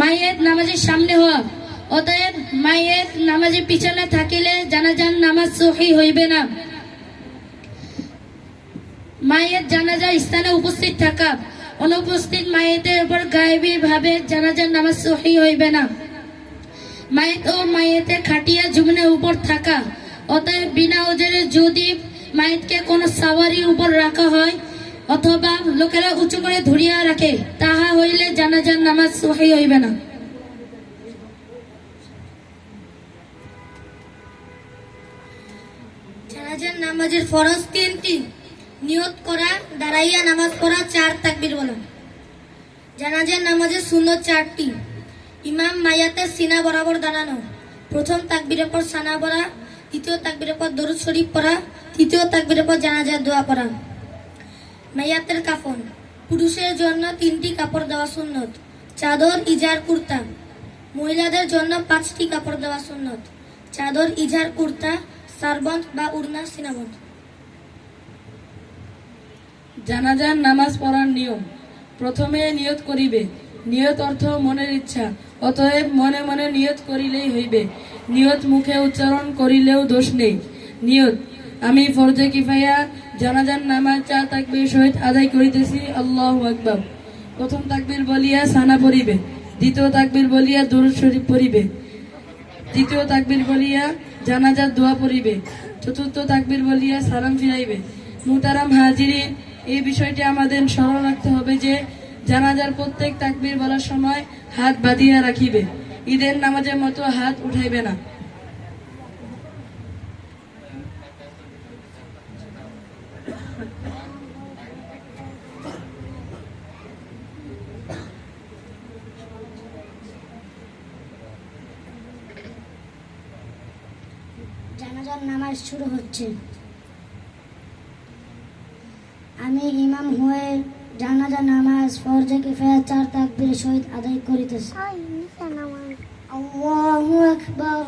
মায়ের নামাজের সামনে হওয়া। অতএব মায়ের নামাজের পিছনে থাকিলে জানাজান নামাজ সহি হইবে না। মায়ের জানাজা স্থানে উপস্থিত থাকা। অনুপস্থিত মায়েদের উপর গায়েবী ভাবে জানাজার নামাজ সহি হইবে না। মায়েত ও মায়েতে খাটিয়া জুমনের উপর থাকা। অতএব বিনা ওজরে যদি মায়েতকে কোনো সাওয়ারির উপর রাখা হয়, অথবা লোকেরা উঁচু করে ধরিয়া রাখে, তাহা হইলে জানাজার নামাজ সহি হইবে না। জানাজার নামাজের ফরজ তিনটি। নিয়ত করা, দাঁড়াইয়া নামাজ পড়া, চার তাকবির বলা। জানাজার নামাজের শূন্য চারটি। ইমাম মায়াতে সিনা বরাবর দাঁড়ানো। প্রথম তাকবিরের পর সানা পড়া, দ্বিতীয় তাকবিরের পর দরুদ শরীফ পড়া, তৃতীয় তাকবিরের পর জানাজার দোয়া পড়া। মায়াতের কাফন। পুরুষের জন্য তিনটি কাপড় দেওয়া সুন্নত। চাদর, ইজার, কুর্তা। মহিলাদের জন্য পাঁচটি কাপড় দেওয়া সুন্নত। চাদর, ইজার, কুর্তা সারবন্ত বা উড়না সিনাবন্ত জানাজার নামাজ পড়ার নিয়ম। প্রথমে নিয়ত করিবে। নিয়ত অর্থ মনের ইচ্ছা। অতএব মনে মনে নিয়ত করিলেই হইবে। নিয়ত মুখে উচ্চারণ করিলেও দোষ নেই। নিয়ত আমি ফরজে কিফাইয়া জানাজার নামাজ চার তাকবীর সহিত আদায় করিতেছি, আল্লাহ আকবার। প্রথম তাকবীর বলিয়া সানা পড়িবে, দ্বিতীয় তাকবীর বলিয়া দরুদ শরীফ পড়িবে, তৃতীয় তাকবীর বলিয়া জানাজার দোয়া পড়িবে, চতুর্থ তাকবীর বলিয়া সালাম ফিরাইবে। মুতারাম হাজিরিন এই বিষয়টি আমাদের স্মরণ রাখতে হবে যে, জানাজার প্রত্যেক তাকবীর বলার সময় হাত বাঁধিয়া রাখিবে। ঈদের নামাজের মতো হাত উঠাইবে না। জানাজার নামাজ শুরু হচ্ছে। আমি ইমাম হয়ে জানাজা নামাজ ফরজে কিফায়া চার তাকবীর সহিত আদায় করিতেছি। আল্লাহু আকবার।